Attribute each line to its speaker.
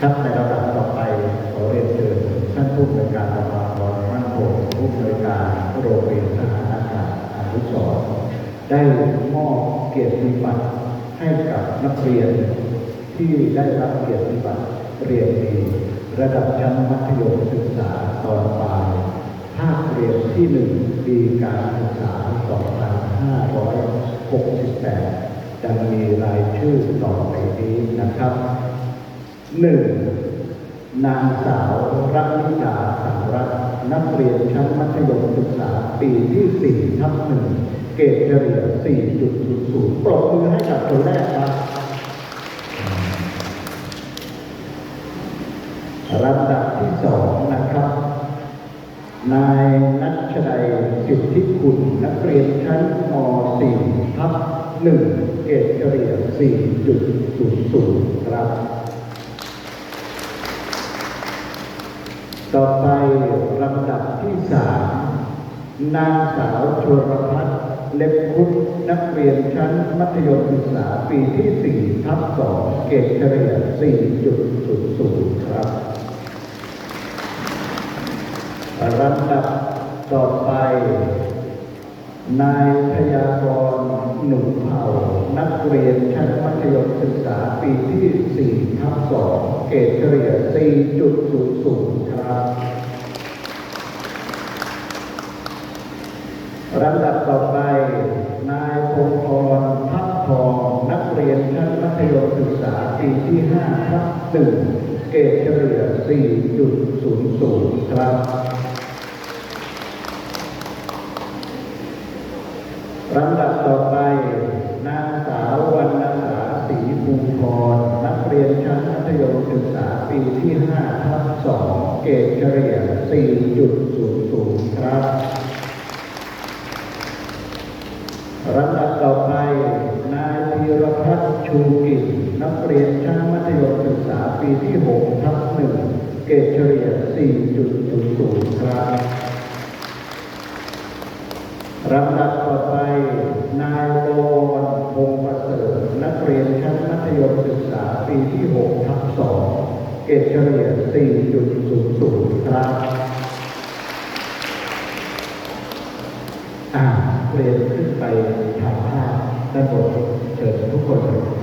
Speaker 1: ครับในระดับต่อไปขอเรียนเชิญท่านผู้อำนวยการประภาพรมั่นคงผู้อำนวยการโรงเรียนทหารอากาศอนุสรณ์ได้มอบเกียรติบัตรให้กับนักเรียนที่ได้รับเกียรติบัตรเรียนดีระดับชั้นมัธยมศึกษาตอนปลายภาคเรียนที่หนึ่งปีการศึกษา 2568จะมีรายชื่อต่อไปนี้นะครับ หนึ่งนางสาวรัตนิดาสังรัตน์นักเรียนชั้นมัธยมศึกษาปีที่4ทับหนึ่งเกรดเฉลี่ย4.00ปรบมือให้กับคนแรกครับลำดับที่สองนะครับ นายนัชชัยสิทธิคุณนักเรียนชั้นม .4 ทับ1เกรดเฉลี่ย4.00ครับ ต่อไปลำดับที่สามนางสาวชวรพัฒน์เล็บคุดนักเรียนชั้นมัธยมศึกษาปีที่สี่ทับสองเกรดเฉลี่ย4.00 ครับลำดับต่อไป นายพยากรณ์หนุ่มเผ่า นักเรียนชั้นมัธยมศึกษาปีที่4ทับ2เกรดเฉลี่ย4.00 ธยมศึกษาปีที่5ทับ1เกรดเฉลี่ย 4.00 ครับ ลำดับต่อไป นางสาววรรณสาศรีภูพรนักเรียนชั้นมัธยมศึกษาปีที่5ทับ2เกรดเฉลี่ย 4.00 ครับ ลำดับต่อไป นายธีรพัฒน์ชูกิจ นักเรียนชั้นมัธยมศึกษา ปีที่6ทับ1เกรดเฉลี่ย 4.00 ครับลำดับต่อไป นายโลนพงประเสริฐนักเรียนชั้นมัธยมศึกษาปีที่6ทับ2เกรดเฉลี่ย 4.00 ครับอ่าเรียนขึ้นไปถ่ายภาพด้านบนเชิญทุกคนเลย